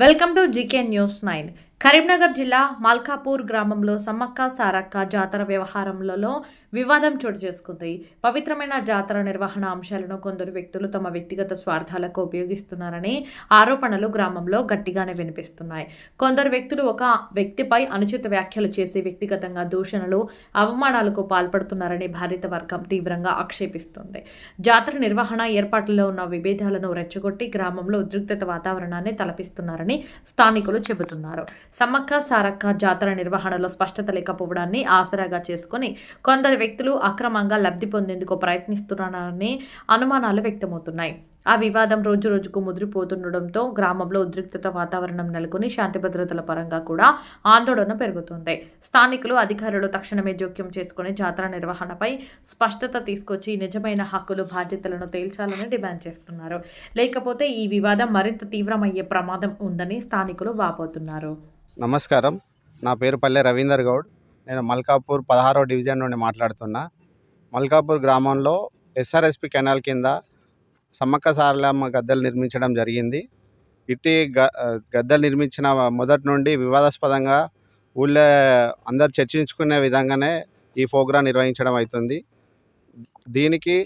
Welcome to GK news nine. Karimnagar జిల్లా మల్కాపూర్ గ్రామంలో సమ్మక్క సారక్క జాతర వ్యవహారంలో వివాదం చోటు చేసుకుంది. పవిత్రమైన జాతర నిర్వహణ అంశాలను కొందరు వ్యక్తులు తమ వ్యక్తిగత స్వార్థాలకు ఉపయోగిస్తున్నారని ఆరోపణలు గ్రామంలో గట్టిగానే వినిపిస్తున్నాయి. కొందరు వ్యక్తులు ఒక వ్యక్తిపై అనుచిత వ్యాఖ్యలు చేసి వ్యక్తిగతంగా దూషణలు అవమానాలకు పాల్పడుతున్నారని భారత వర్గం తీవ్రంగా ఆక్షేపిస్తుంది. జాతర నిర్వహణ ఏర్పాట్లలో ఉన్న విభేదాలను రెచ్చగొట్టి గ్రామంలో ఉద్రిక్తత వాతావరణాన్ని తలపిస్తున్నారని స్థానికులు చెబుతున్నారు. సమ్మక్క సారక్క జాతర నిర్వహణలో స్పష్టత లేకపోవడాన్ని ఆసరాగా చేసుకుని కొందరు వ్యక్తులు అక్రమంగా లబ్ధి పొందేందుకు ప్రయత్నిస్తున్నారని అనుమానాలు వ్యక్తమవుతున్నాయి. ఆ వివాదం రోజు రోజుకు ముదిరిపోతుండడంతో గ్రామంలో ఉద్రిక్తత వాతావరణం నెలకొని శాంతి భద్రతల పరంగా కూడా ఆందోళన పెరుగుతుంది. స్థానికులు అధికారులు తక్షణమే జోక్యం చేసుకుని జాతర నిర్వహణపై స్పష్టత తీసుకొచ్చి నిజమైన హక్కులు బాధ్యతలను తేల్చాలని డిమాండ్ చేస్తున్నారు. లేకపోతే ఈ వివాదం మరింత తీవ్రమయ్యే ప్రమాదం ఉందని స్థానికులు వాపోతున్నారు. నమస్కారం. నా పేరు పల్లె రవీందర్ గౌడ్. నేను మల్కాపూర్ పదహారో డివిజన్ నుండి మాట్లాడుతున్నా. మల్కాపూర్ గ్రామంలో ఎస్ఆర్ఎస్పి కెనాల్ కింద సమ్మక్క సారలమ్మ గద్దెలు నిర్మించడం జరిగింది. ఇట్టి గ గద్దెలు నిర్మించిన మొదటి నుండి వివాదాస్పదంగా ఊళ్ళో అందరు చర్చించుకునే విధంగానే ఈ ప్రోగ్రాం నిర్వహించడం అవుతుంది. దీనికి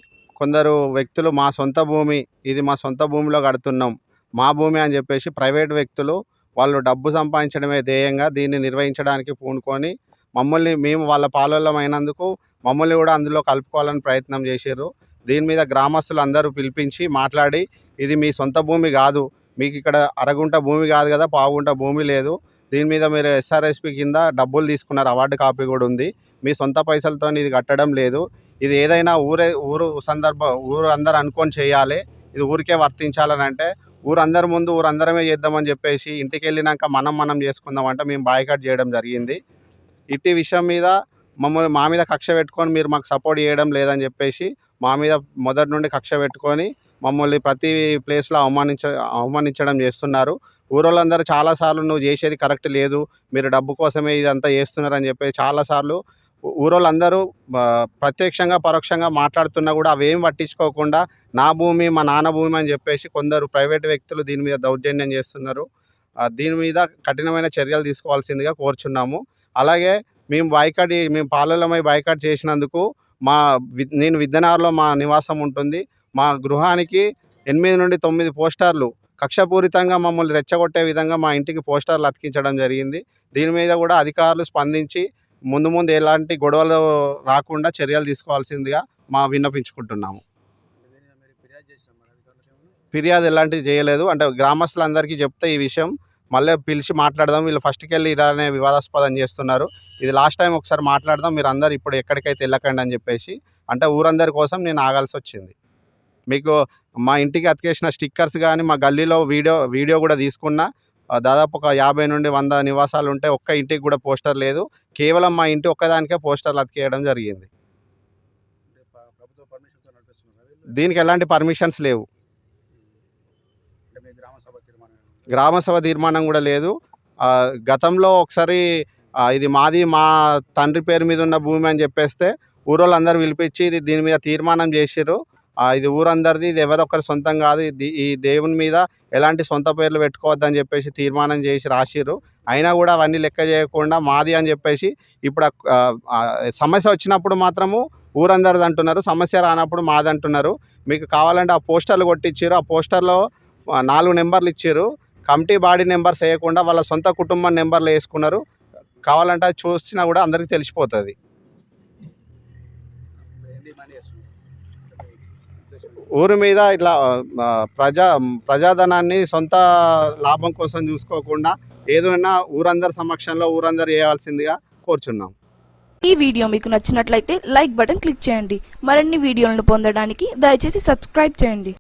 కొందరు వ్యక్తులు మా సొంత భూమి ఇది మా సొంత భూమిలో కడుతున్నాం మా భూమి అని చెప్పేసి ప్రైవేట్ వ్యక్తులు వాళ్ళు డబ్బు సంపాదించడమే ధ్యేయంగా దీన్ని నిర్వహించడానికి పూనుకొని మమ్మల్ని మేము వాళ్ళ పాలల్లో అయినందుకు మమ్మల్ని కూడా అందులో కలుపుకోవాలని ప్రయత్నం చేశారు దీని మీద గ్రామస్తులు అందరూ పిలిపించి మాట్లాడి ఇది మీ సొంత భూమి కాదు మీకు ఇక్కడ అరగుంట భూమి కాదు కదా పావుగుంట భూమి లేదు. దీని మీద మీరు ఎస్ఆర్ఎస్పి కింద డబ్బులు తీసుకున్నారు అవార్డు కాపీ కూడా ఉంది. మీ సొంత పైసలతో ఇది కట్టడం లేదు. ఇది ఏదైనా ఊరే ఊరు సందర్భ ఊరు అందరు అనుకొని చేయాలి. ఇది ఊరికే వర్తించాలని అంటే ఊరందరి ముందు ఊరందరమే చేద్దామని చెప్పేసి ఇంటికి వెళ్ళినాక మనం మనం చేసుకుందాం అంటే మేము బాయ్కాట్ చేయడం జరిగింది. ఇట్టి విషయం మీద మమ్మల్ని మా మీద కక్ష పెట్టుకొని మీరు మాకు సపోర్ట్ చేయడం లేదని చెప్పేసి మా మీద మొదటి నుండి కక్ష పెట్టుకొని మమ్మల్ని ప్రతి ప్లేస్లో అవమానించ అవమానించడం చేస్తున్నారు. ఊరోళ్ళందరూ చాలాసార్లు నువ్వు చేసేది కరెక్ట్ లేదు మీరు డబ్బు కోసమే ఇదంతా చేస్తున్నారని చెప్పేసి చాలాసార్లు ఊరోళ్ళందరూ ప్రత్యక్షంగా పరోక్షంగా మాట్లాడుతున్నా కూడా అవేం పట్టించుకోకుండా నా భూమి మా నాన్న భూమి అని చెప్పేసి కొందరు ప్రైవేట్ వ్యక్తులు దీని మీద దౌర్జన్యం చేస్తున్నారు. దీని మీద కఠినమైన చర్యలు తీసుకోవాల్సిందిగా కోరుచున్నాము. అలాగే మేము బాయ్కాట్ మేము పాలలమై బాయ్కాట్ చేసినందుకు మా నేను విద్యనగర్లో మా నివాసం ఉంటుంది. మా గృహానికి ఎనిమిది నుండి తొమ్మిది పోస్టర్లు కక్షపూరితంగా మమ్మల్ని రెచ్చగొట్టే విధంగా మా ఇంటికి పోస్టర్లు అతికించడం జరిగింది. దీని మీద కూడా అధికారులు స్పందించి ముందు ముందు ఎలాంటి గొడవలు రాకుండా చర్యలు తీసుకోవాల్సిందిగా మా విన్నపించుకుంటున్నాము. ఫిర్యాదు ఎలాంటిది చేయలేదు. అంటే గ్రామస్తులందరికీ చెప్తే ఈ విషయం మళ్ళీ పిలిచి మాట్లాడదాం. వీళ్ళు ఫస్ట్కి వెళ్ళి ఇలానే వివాదాస్పదం చేస్తున్నారు. ఇది లాస్ట్ టైం ఒకసారి మాట్లాడదాం. మీరు అందరు ఇప్పుడు ఎక్కడికైతే వెళ్ళకండి అని చెప్పేసి అంటే ఊరందరి కోసం నేను ఆగాల్సి వచ్చింది. మీకు మా ఇంటికి అతికేసిన స్టిక్కర్స్ కానీ మా గల్లీలో వీడియో వీడియో కూడా తీసుకున్నా. దాదాపు ఒక యాభై నుండి వంద నివాసాలు ఉంటే ఒక్క ఇంటికి కూడా పోస్టర్ లేదు. కేవలం మా ఇంటి ఒక్కదానికే పోస్టర్లు అతికేయడం జరిగింది. దీనికి ఎలాంటి పర్మిషన్స్ లేవు. గ్రామసభ తీర్మానం కూడా లేదు. గతంలో ఒకసారి ఇది మాది మా తండ్రి పేరు మీద ఉన్న భూమి అని చెప్పేస్తే ఊరోళ్ళందరూ పిలిపించి ఇది దీని మీద తీర్మానం చేసిర్రు. ఇది ఊరందరిది ఇది ఎవరొకరి సొంతం కాదు. ఇది ఈ దేవుని మీద ఎలాంటి సొంత పేర్లు పెట్టుకోవద్దని చెప్పేసి తీర్మానం చేసి రాసిర్రు. అయినా కూడా అవన్నీ లెక్క చేయకుండా మాది అని చెప్పేసి ఇప్పుడు సమస్య వచ్చినప్పుడు మాత్రము ఊరందరిది అంటున్నారు. సమస్య రానప్పుడు మాది అంటున్నారు. మీకు కావాలంటే ఆ పోస్టర్లు కొట్టించారు ఆ పోస్టర్లో నాలుగు నెంబర్లు ఇచ్చారు కమిటీ బాడీ నెంబర్స్ వేయకుండా వాళ్ళ సొంత కుటుంబం నెంబర్లు వేసుకున్నారు. కావాలంటే అది చూసినా కూడా అందరికీ తెలిసిపోతుంది. ఊరి మీద ఇట్లా ప్రజా ప్రజాధనాన్ని సొంత లాభం కోసం చూసుకోకుండా ఏదైనా ఊరందరి సమక్షంలో ఊరందరు చేయాల్సిందిగా కోరుచున్నాం. ఈ వీడియో మీకు నచ్చినట్లయితే లైక్ బటన్ క్లిక్ చేయండి. మరిన్ని వీడియోలను పొందడానికి దయచేసి సబ్స్క్రైబ్ చేయండి.